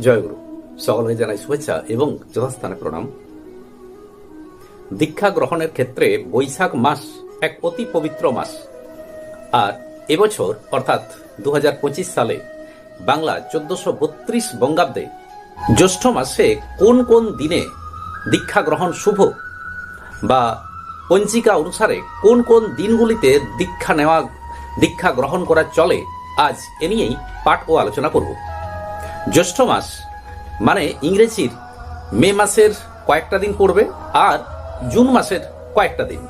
জয়গুরু সকলকে জানাই শুভেচ্ছা এবং যথাস্থানে প্রণাম। দীক্ষা গ্রহণের ক্ষেত্রে বৈশাখ মাস এক অতি পবিত্র মাস। আর এবছর, অর্থাৎ দু হাজার পঁচিশ সালে, বাংলা চোদ্দশো বত্রিশ বঙ্গাব্দে জ্যৈষ্ঠ মাসে কোন কোন দিনে দীক্ষা গ্রহণ শুভ? বা পঞ্জিকা অনুসারে কোন কোন দিনগুলিতে দীক্ষা নেওয়া, দীক্ষা গ্রহণ করা চলে? আজ এ নিয়েই পাঠ ও আলোচনা করব। জ্যৈষ্ঠ মাস মানে ইংরেজির মে মাসের কয়েকটা দিন পড়বে আর জুন মাসের কয়েকটা দিন।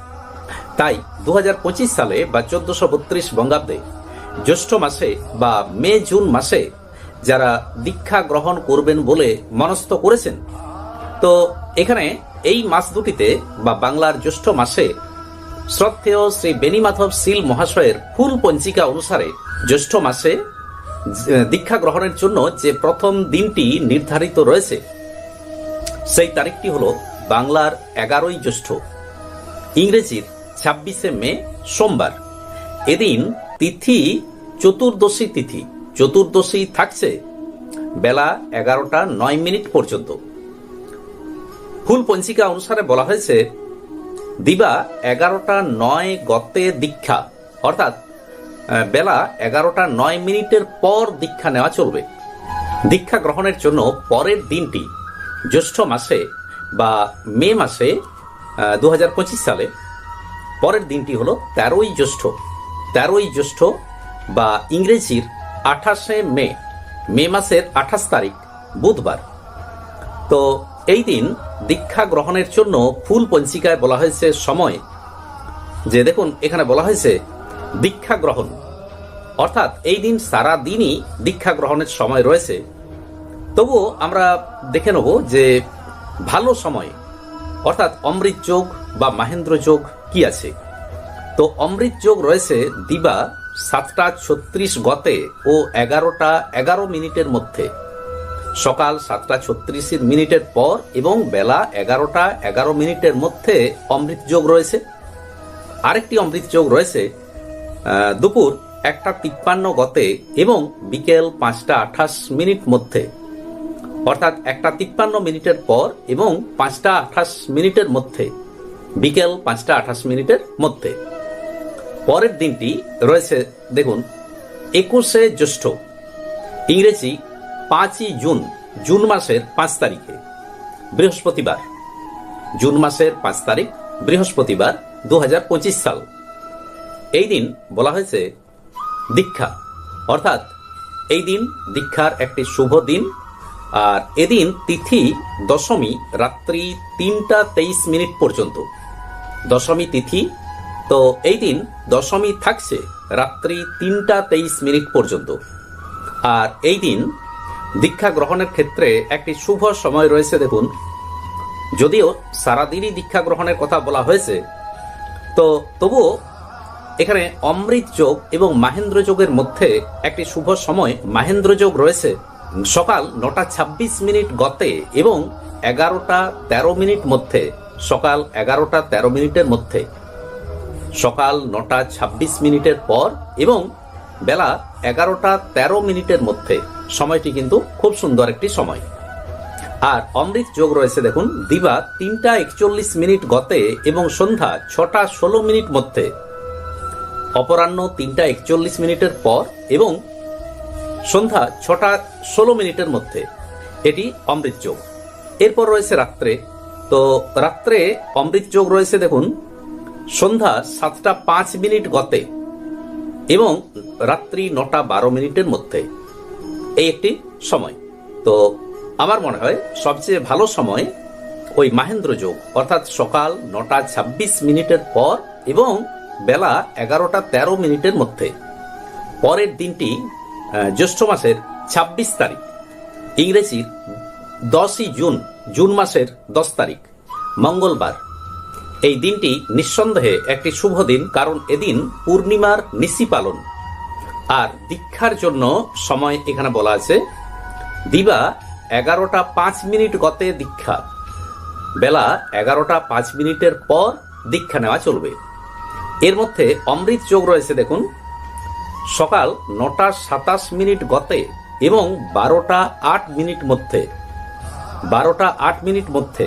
তাই দু হাজার পঁচিশ সালে বা চোদ্দশো বত্রিশ বঙ্গাব্দে জ্যৈষ্ঠ মাসে বা মে জুন মাসে যারা দীক্ষা গ্রহণ করবেন বলে মনস্থ করেছেন, তো এখানে এই মাস দুটিতে বা বাংলার জ্যৈষ্ঠ মাসে শ্রদ্ধেয় শ্রী বেনিমাধব শীল মহাশয়ের ফুল পঞ্জিকা অনুসারে জ্যৈষ্ঠ মাসে দীক্ষা গ্রহণের জন্য যে প্রথম দিনটি নির্ধারিত রয়েছে, সেই তারিখটি হল বাংলার এগারোই জ্যৈষ্ঠ ইংরেজির ছাব্বিশে মে সোমবার। এদিন তিথি চতুর্দশী তিথি, চতুর্দশী থাকছে বেলা এগারোটা নয় মিনিট পর্যন্ত। ফুল পঞ্চিকা অনুসারে বলা হয়েছে, দিবা এগারোটা নয় গতে দীক্ষা, অর্থাৎ বেলা এগারোটা নয় মিনিটের পর দীক্ষা নেওয়া চলবে। দীক্ষা গ্রহণের জন্য পরের দিনটি জ্যৈষ্ঠ মাসে বা মে মাসে দু হাজার পঁচিশ সালে। পরের দিনটি হলো তেরোই জ্যৈষ্ঠ। তেরোই জ্যৈষ্ঠ বা ইংরেজির আঠাশে মে মে মাসের আঠাশ তারিখ, বুধবার। তো এই দিন দীক্ষা গ্রহণের জন্য ফুল পঞ্চিকায় বলা হয়েছে সময়। যে দেখুন, এখানে বলা হয়েছে দীক্ষা গ্রহণ। অর্থাৎ এই দিন সারা দিনই দীক্ষা গ্রহণের সময় রয়েছে। তবুও আমরা দেখে নেব যে ভালো সময়, অর্থাৎ অমৃত যোগ বা মাহেন্দ্র যোগ কি আছে? তো অমৃত যোগ রয়েছে দিবা সাতটা ছত্রিশ গতে ও এগারোটা এগারো মিনিটের মধ্যে। সকাল সাতটা ছত্রিশ মিনিটের পর এবং বেলা এগারোটা এগারো মিনিটের মধ্যে অমৃত যোগ রয়েছে। আরেকটি অমৃত যোগ রয়েছে দুপুর একটা তিপ্পান্ন গতে এবং বিকেল পাঁচটা আঠাশ মিনিট মধ্যে। অর্থাৎ একটা তিপ্পান্ন মিনিটের পর এবং পাঁচটা আঠাশ মিনিটের মধ্যে। বিকেল পাঁচটা আঠাশ মিনিটের মধ্যে। পরের দিনটি রয়েছে, দেখুন, একুশে জ্যৈষ্ঠ, ইংরেজি পাঁচই জুন জুন মাসের পাঁচ তারিখে, বৃহস্পতিবার। জুন মাসের পাঁচ তারিখ, বৃহস্পতিবার দু হাজার পঁচিশ সাল। এই দিন বলা হয়েছে দীক্ষা। অর্থাৎ এই দিন দীক্ষার একটি শুভ দিন। আর এদিন তিথি দশমী রাত্রি তিনটা তেইশ মিনিট পর্যন্ত। দশমী তিথি, তো এই দিন দশমী থাকছে রাত্রি তিনটা তেইশ মিনিট পর্যন্ত। আর এই দিন দীক্ষা গ্রহণের ক্ষেত্রে একটি শুভ সময় রয়েছে দেখুন। যদিও সারাদিনই দীক্ষা গ্রহণের কথা বলা হয়েছে, তো তবুও এখানে অমৃত যোগ এবং মাহেন্দ্র যোগের মধ্যে একটি শুভ সময় মাহেন্দ্র যোগ রয়েছে। সকাল নটা ছাব্বিশ মিনিট গতে এবং এগারোটা তেরো মিনিট মধ্যে। সকাল এগারোটা তেরো মিনিটের মধ্যে। সকাল নটা ছাব্বিশ মিনিটের পর এবং বেলা এগারোটা তেরো মিনিটের মধ্যে। সময়টি কিন্তু খুব সুন্দর একটি সময়। আর অমৃত যোগ রয়েছে দেখুন, দিবা তিনটা একচল্লিশ মিনিট গতে এবং সন্ধ্যা ছটা ষোলো মিনিট মধ্যে। অপরাহ্ন তিনটা একচল্লিশ মিনিটের পর এবং সন্ধ্যা ছটা ষোলো মিনিটের মধ্যে। এটি অমৃত যোগ। এরপর রয়েছে রাত্রে। তো রাত্রে অমৃত যোগ রয়েছে দেখুন, সন্ধ্যা সাতটা পাঁচ মিনিট গতে এবং রাত্রি নটা বারো মিনিটের মধ্যে। এই একটি সময়। তো আমার মনে হয় সবচেয়ে ভালো সময় ওই মাহেন্দ্র যোগ, অর্থাৎ সকাল নটা ছাব্বিশ মিনিটের পর এবং বেলা এগারোটা তেরো মিনিটের মধ্যে। পরের দিনটি জ্যৈষ্ঠ মাসের ছাব্বিশ তারিখ। ইংরেজির দশই জুন জুন মাসের দশ তারিখ, মঙ্গলবার। এই দিনটি নিঃসন্দেহে একটি শুভ দিন, কারণ এদিন পূর্ণিমার নিশি পালন। আর দীক্ষার জন্য সময় এখানে বলা আছে। দিবা এগারোটা পাঁচ মিনিট গতে দীক্ষা। বেলা এগারোটা পাঁচ মিনিটের পর দীক্ষা নেওয়া চলবে। এর মধ্যে অমৃত যোগ রয়েছে, দেখুন। সকাল নটা সাতাশ মিনিট গতে এবং বারোটা আট মিনিট মধ্যে। বারোটা আট মিনিট মধ্যে।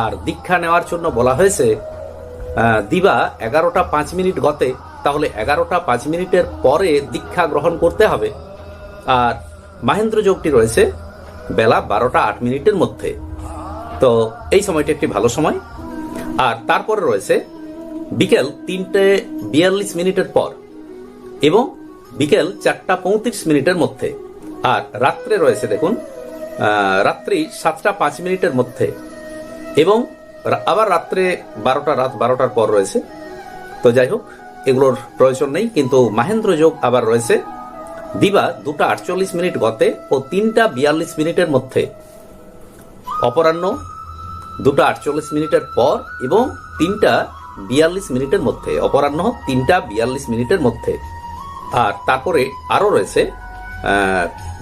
আর দীক্ষা নেওয়ার জন্য বলা হয়েছে দিবা এগারোটা পাঁচ মিনিট গতে। তাহলে এগারোটা পাঁচ মিনিটের পরে দীক্ষা গ্রহণ করতে হবে। আর মাহেন্দ্র যোগটি রয়েছে বেলা বারোটা আট মিনিটের মধ্যে। তো এই সময়টি একটি ভালো সময়। আর তারপরে রয়েছে বিকেল তিনটে বিয়াল্লিশ মিনিটের পর এবং বিকেল চারটা পঁয়ত্রিশ মিনিটের মধ্যে। আর রাত্রে রয়েছে দেখুন রাত্রি সাতটা পাঁচ মিনিটের মধ্যে এবং আবার রাত্রে বারোটা, রাত বারোটার পর রয়েছে। তো যাই হোক, এগুলোর প্রয়োজন নেই, কিন্তু মাহেন্দ্র যোগ আবার রয়েছে। দিবা দুটা আটচল্লিশ মিনিট গতে ও তিনটা বিয়াল্লিশ মিনিটের মধ্যে। অপরাহ্ন দুটা আটচল্লিশ মিনিটের পর এবং তিনটা বিয়াল্লিশ মিনিটের মধ্যে, অপরাহ্ন তিনটা বিয়াল্লিশ মিনিটের মধ্যে। আর তারপরে আরও রয়েছে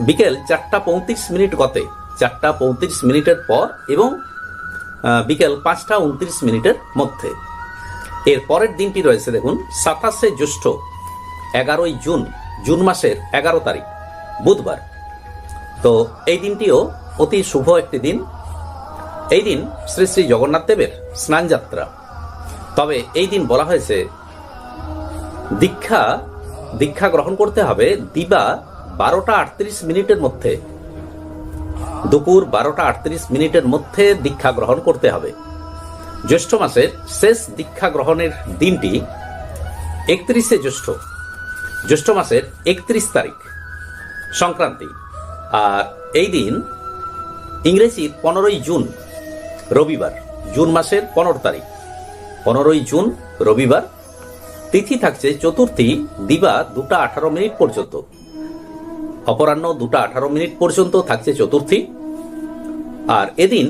বিকেল চারটা পঁয়ত্রিশ মিনিট গতে, চারটা পঁয়ত্রিশ মিনিটের পর এবং বিকেল পাঁচটা উনত্রিশ মিনিটের মধ্যে। এর পরের দিনটি রয়েছে, দেখুন, সাতাশে জ্যৈষ্ঠ, এগারোই জুন জুন মাসের এগারো তারিখ, বুধবার। তো এই দিনটিও অতি শুভ একটি দিন। এই দিন শ্রী শ্রী জগন্নাথ দেবের স্নানযাত্রা। তবে এই দিন বলা হয়েছে, দীক্ষা দীক্ষা গ্রহণ করতে হবে দিবা বারোটা আটত্রিশ মিনিটের মধ্যে। দুপুর বারোটা আটত্রিশ মিনিটের মধ্যে দীক্ষা গ্রহণ করতে হবে। জ্যৈষ্ঠ মাসের শেষ দীক্ষা গ্রহণের দিনটি একত্রিশে জ্যৈষ্ঠ। জ্যৈষ্ঠ মাসের একত্রিশ তারিখ, সংক্রান্তি। আর এই দিন ইংরেজির পনেরোই জুন, রবিবার, জুন মাসের পনেরো তারিখ। পনেরোই জুন, রবিবার। তিথি থাকছে চতুর্থী, দিবা দুটা আঠারো মিনিট পর্যন্ত। অপরাহ্ন দুটা আঠারো মিনিট পর্যন্ত থাকছে চতুর্থী। আর এদিন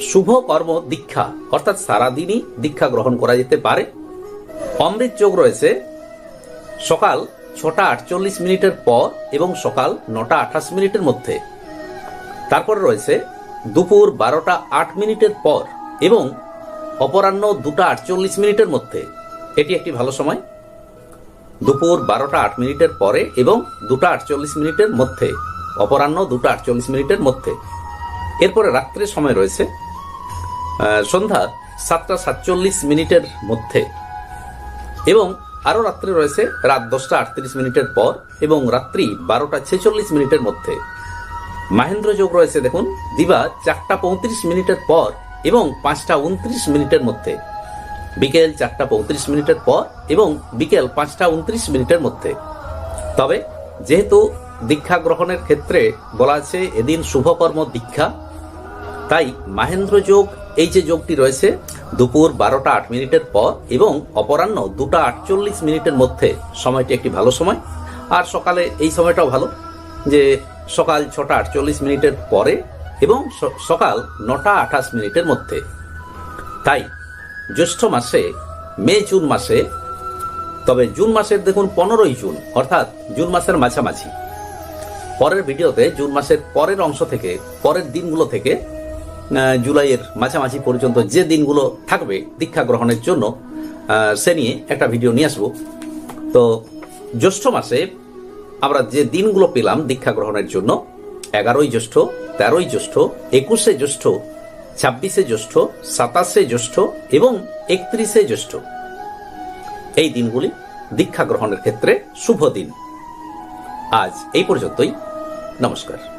শুভ কর্ম দীক্ষা, অর্থাৎ সারাদিনই দীক্ষা গ্রহণ করা যেতে পারে। অমৃত যোগ রয়েছে। সকাল ছটা আটচল্লিশ মিনিটের পর এবং সকাল নটা আঠাশ মিনিটের মধ্যে। তারপর রয়েছে দুপুর বারোটা আট মিনিটের পর এবং অপরাহ্ন দুটা আটচল্লিশ মিনিটের মধ্যে। এটি একটি ভালো সময়। দুপুর বারোটা আট মিনিটের পরে এবং দুটা আটচল্লিশ মিনিটের মধ্যে। অপরাহ্ন দুটা আটচল্লিশ মিনিটের মধ্যে। এরপরে রাত্রের সময় রয়েছে সন্ধ্যা সাতটা সাতচল্লিশ মিনিটের মধ্যে। এবং আরও রাত্রে রয়েছে, রাত দশটা আটত্রিশ মিনিটের পর এবং রাত্রি বারোটা ছেচল্লিশ মিনিটের মধ্যে। মাহেন্দ্র যোগ রয়েছে, দেখুন, দিবা চারটা পঁয়ত্রিশ মিনিটের পর এবং পাঁচটা উনত্রিশ মিনিটের মধ্যে। বিকেল চারটা পঁয়ত্রিশ মিনিটের পর এবং বিকেল পাঁচটা উনত্রিশ মিনিটের মধ্যে। তবে যেহেতু দীক্ষা গ্রহণের ক্ষেত্রে বলা আছে, এদিন শুভকর্ম দীক্ষা, তাই মাহেন্দ্র যোগ, এই যে যোগটি রয়েছে, দুপুর বারোটা আট মিনিটের পর এবং অপরাহ্ন দুটা আটচল্লিশ মিনিটের মধ্যে। সময়টি একটি ভালো সময়। আর সকালে এই সময়টাও ভালো, যে সকাল ছটা আটচল্লিশ মিনিটের পরে এবং সকাল নটা আঠাশ মিনিটের মধ্যে। তাই, জ্যৈষ্ঠ মাসে, মে, জুন মাসে, তবে জুন মাসের দেখুন পনেরোই জুন, অর্থাৎ জুন মাসের মাঝামাঝি। পরের ভিডিওতে জুন মাসের পরের অংশ থেকে, পরের দিনগুলো থেকে জুলাইয়ের মাঝামাঝি পর্যন্ত যে দিনগুলো থাকবে দীক্ষা গ্রহণের জন্য সে নিয়ে একটা ভিডিও নিয়ে আসব। তো জ্যৈষ্ঠ মাসে আমরা যে দিনগুলো পেলাম দীক্ষা গ্রহণের জন্য, এগারোই জ্যৈষ্ঠ তেরোই জ্যৈষ্ঠ, একুশে জ্যৈষ্ঠ, ছাব্বিশে জ্যৈষ্ঠ, সাতাশে জ্যৈষ্ঠ এবং একত্রিশে জ্যৈষ্ঠ। এই দিনগুলি দীক্ষা গ্রহণের ক্ষেত্রে শুভ দিন। আজ এই পর্যন্তই। নমস্কার।